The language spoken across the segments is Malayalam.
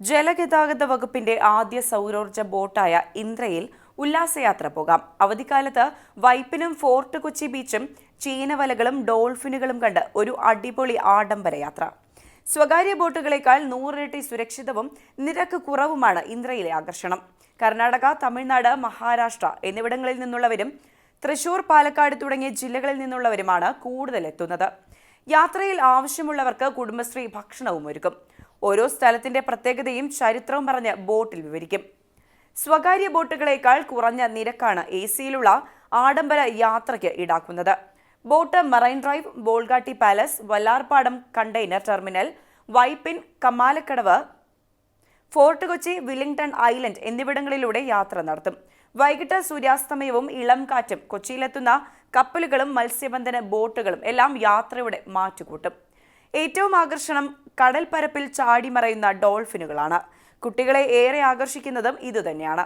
ജലഗതാഗത വകുപ്പിന്റെ ആദ്യ സൗരോർജ ബോട്ടായ ഇന്ദ്രയിൽ ഉല്ലാസയാത്ര പോകാം. അവധിക്കാലത്ത് വൈപ്പിനും ഫോർട്ട് കൊച്ചി ബീച്ചും ചീനവലകളും ഡോൾഫിനുകളും കണ്ട് ഒരു അടിപൊളി ആഡംബര യാത്ര. സ്വകാര്യ ബോട്ടുകളേക്കാൾ നൂറിരട്ടി സുരക്ഷിതവും നിരക്ക് കുറവുമാണ് ഇന്ദ്രയിലെ ആകർഷണം. കർണാടക തമിഴ്നാട് മഹാരാഷ്ട്ര എന്നിവിടങ്ങളിൽ നിന്നുള്ളവരും തൃശൂർ പാലക്കാട് തുടങ്ങിയ ജില്ലകളിൽ നിന്നുള്ളവരുമാണ് കൂടുതൽ എത്തുന്നത്. യാത്രയിൽ ആവശ്യമുള്ളവർക്ക് കുടുംബശ്രീ ഭക്ഷണവും ഒരുക്കും. ഓരോ സ്ഥലത്തിന്റെ പ്രത്യേകതയും ചരിത്രവും പറഞ്ഞ് ബോട്ടിൽ വിവരിക്കും. സ്വകാര്യ ബോട്ടുകളേക്കാൾ കുറഞ്ഞ നിരക്കാണ് എ സിയിലുള്ള ആഡംബര യാത്രയ്ക്ക് ഈടാക്കുന്നത്. Boat marine drive Bolgatty palace Vallarpadam container terminal Vypin Kamalakkadavu fort Kochi Willingdon island എന്നിവിടങ്ങളിലൂടെ യാത്ര നടത്തും. വൈകിട്ട് സൂര്യാസ്തമയവും ഇളം കാറ്റും കൊച്ചിയിലെത്തുന്ന കപ്പലുകളും മത്സ്യബന്ധന ബോട്ടുകളും എല്ലാം യാത്രയുടെ മാറ്റുകൂട്ടും. ഏറ്റവും ആകർഷണം കടൽപ്പരപ്പിൽ ചാടിമറയുന്ന ഡോൾഫിനുകളാണ്. കുട്ടികളെ ഏറെ ആകർഷിക്കുന്നതും ഇതുതന്നെയാണ്.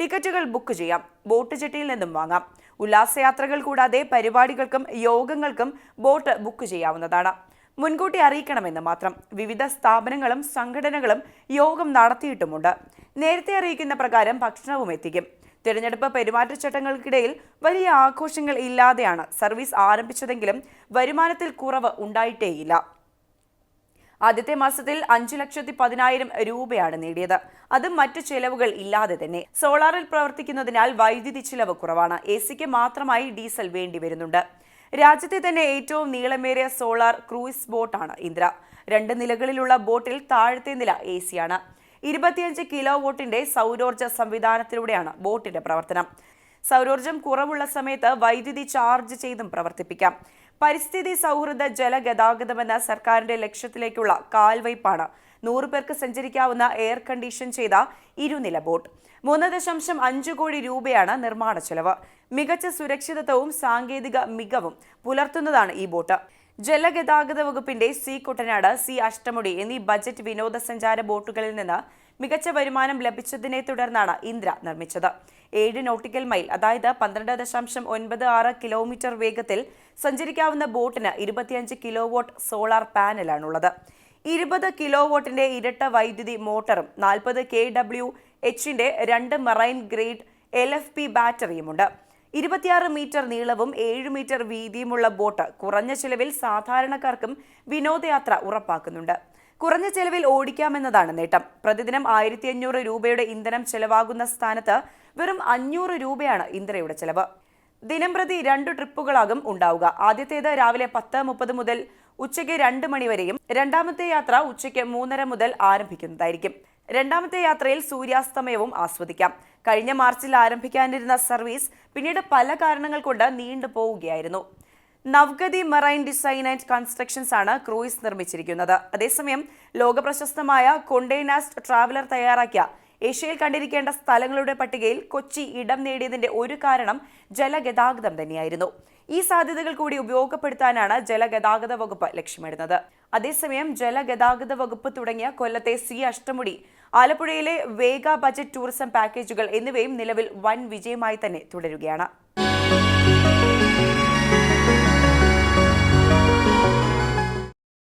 ടിക്കറ്റുകൾ ബുക്ക് ചെയ്യാം ബോട്ട് ചെട്ടിയിൽ നിന്നും വാങ്ങാം. ഉല്ലാസയാത്രകൾ കൂടാതെ പരിപാടികൾക്കും യോഗങ്ങൾക്കും ബോട്ട് ബുക്ക് ചെയ്യാവുന്നതാണ്. മുൻകൂട്ടി അറിയിക്കണമെന്ന് മാത്രം വിവിധ സ്ഥാപനങ്ങളും സംഘടനകളും യോഗം നടത്തിയിട്ടുമുണ്ട്. നേരത്തെ അറിയിക്കുന്ന പ്രകാരം ഭക്ഷണവും എത്തിക്കും. തിരഞ്ഞെടുപ്പ് പെരുമാറ്റച്ചട്ടങ്ങൾക്കിടയിൽ വലിയ ആഘോഷങ്ങൾ ഇല്ലാതെയാണ് സർവീസ് ആരംഭിച്ചതെങ്കിലും വരുമാനത്തിൽ കുറവ് ഉണ്ടായിട്ടേയില്ല. ആദ്യത്തെ മാസത്തിൽ അഞ്ചു ലക്ഷത്തി പതിനായിരം രൂപയാണ് നേടിയത്. അതും മറ്റ് ചെലവുകൾ ഇല്ലാതെ തന്നെ. സോളാറിൽ പ്രവർത്തിക്കുന്നതിനാൽ വൈദ്യുതി ചിലവ് കുറവാണ്. എ സിക്ക് മാത്രമായി ഡീസൽ വേണ്ടി വരുന്നുണ്ട്. രാജ്യത്തെ തന്നെ ഏറ്റവും നീളമേറിയ സോളാർ ക്രൂയിസ് ബോട്ടാണ് ഇന്ദ്ര. രണ്ട് നിലകളിലുള്ള ബോട്ടിൽ താഴത്തെ നില എ സിയാണ്. ഇരുപത്തിയഞ്ച് കിലോ വോട്ടിന്റെ സൗരോർജ സംവിധാനത്തിലൂടെയാണ് ബോട്ടിന്റെ പ്രവർത്തനം. സൗരോർജം കുറവുള്ള സമയത്ത് വൈദ്യുതി ചാർജ് ചെയ്തും പ്രവർത്തിപ്പിക്കാം. പരിസ്ഥിതി സൗഹൃദ ജലഗതാഗതമെന്ന സർക്കാരിന്റെ ലക്ഷ്യത്തിലേക്കുള്ള കാൽവയ്പാണ്. നൂറ് പേർക്ക് സഞ്ചരിക്കാവുന്ന എയർ കണ്ടീഷൻ ചെയ്ത ഇരുനില ബോട്ട്. മൂന്ന് ദശാംശം അഞ്ച് കോടി രൂപയാണ് നിർമ്മാണ ചെലവ്. മികച്ച സുരക്ഷിതത്വവും സാങ്കേതിക മികവും പുലർത്തുന്നതാണ് ഈ ബോട്ട്. ജലഗതാഗത വകുപ്പിന്റെ സി കുട്ടനാട് സി അഷ്ടമുടി എന്നീ ബജറ്റ് വിനോദസഞ്ചാര ബോട്ടുകളിൽ നിന്ന് മികച്ച വരുമാനം ലഭിച്ചതിനെ തുടർന്നാണ് ഇന്ദ്ര നിർമ്മിച്ചത്. ഏഴ് നോട്ടിക്കൽ മൈൽ അതായത് പന്ത്രണ്ട് ദശാംശം ഒൻപത് ആറ് കിലോമീറ്റർ വേഗത്തിൽ സഞ്ചരിക്കാവുന്ന ബോട്ടിന് ഇരുപത്തിയഞ്ച് കിലോ വോട്ട് സോളാർ പാനലാണുള്ളത്. ഇരുപത് കിലോ വോട്ടിന്റെ ഇരട്ട വൈദ്യുതി മോട്ടറും നാൽപ്പത് കെ ഡബ്ല്യു എച്ചിന്റെ രണ്ട് marine grade L F P ബാറ്ററിയുമുണ്ട്. ഇരുപത്തിയാറ് മീറ്റർ നീളവും ഏഴ് മീറ്റർ വീതിയുമുള്ള ബോട്ട് കുറഞ്ഞ ചിലവിൽ സാധാരണക്കാർക്കും വിനോദയാത്ര ഉറപ്പാക്കുന്നുണ്ട്. കുറഞ്ഞ ചെലവിൽ ഓടിക്കാമെന്നതാണ് നേട്ടം. പ്രതിദിനം ആയിരത്തി അഞ്ഞൂറ് രൂപയുടെ ഇന്ധനം ചെലവാകുന്ന സ്ഥാനത്ത് വെറും അഞ്ഞൂറ് രൂപയാണ് ഇന്ധനയുടെ ചെലവ്. ദിനം പ്രതി രണ്ട് ട്രിപ്പുകളാകും ഉണ്ടാവുക. ആദ്യത്തേത് രാവിലെ പത്ത് മുപ്പത് മുതൽ ഉച്ചയ്ക്ക് രണ്ട് മണിവരെയും രണ്ടാമത്തെ യാത്ര ഉച്ചയ്ക്ക് മൂന്നര മുതൽ ആരംഭിക്കുന്നതായിരിക്കും. രണ്ടാമത്തെ യാത്രയിൽ സൂര്യാസ്തമയവും ആസ്വദിക്കാം. കഴിഞ്ഞ മാർച്ചിൽ ആരംഭിക്കാനിരുന്ന സർവീസ് പിന്നീട് പല കാരണങ്ങൾ കൊണ്ട് നീണ്ടു പോവുകയായിരുന്നു Navgathi marine design and constructions ആണ് ക്രൂയിസ് നിർമ്മിച്ചിരിക്കുന്നത്. അതേസമയം ലോകപ്രശസ്തമായ കൊണ്ടേനാസ്റ്റ് ട്രാവലർ തയ്യാറാക്കിയ ഏഷ്യയിൽ കണ്ടിരിക്കേണ്ട സ്ഥലങ്ങളുടെ പട്ടികയിൽ കൊച്ചി ഇടം നേടിയതിന്റെ ഒരു കാരണം ജലഗതാഗതം തന്നെയായിരുന്നു. ഈ സാധ്യതകൾ കൂടി ഉപയോഗപ്പെടുത്താനാണ് ജലഗതാഗത വകുപ്പ് ലക്ഷ്യമിടുന്നത്. അതേസമയം ജലഗതാഗത വകുപ്പ് തുടങ്ങിയ കൊല്ലത്തെ സി അഷ്ടമുടി ആലപ്പുഴയിലെ വേഗ ബജറ്റ് ടൂറിസം പാക്കേജുകൾ എന്നിവയും നിലവിൽ വൻ വിജയമായി തന്നെ തുടരുകയാണ്.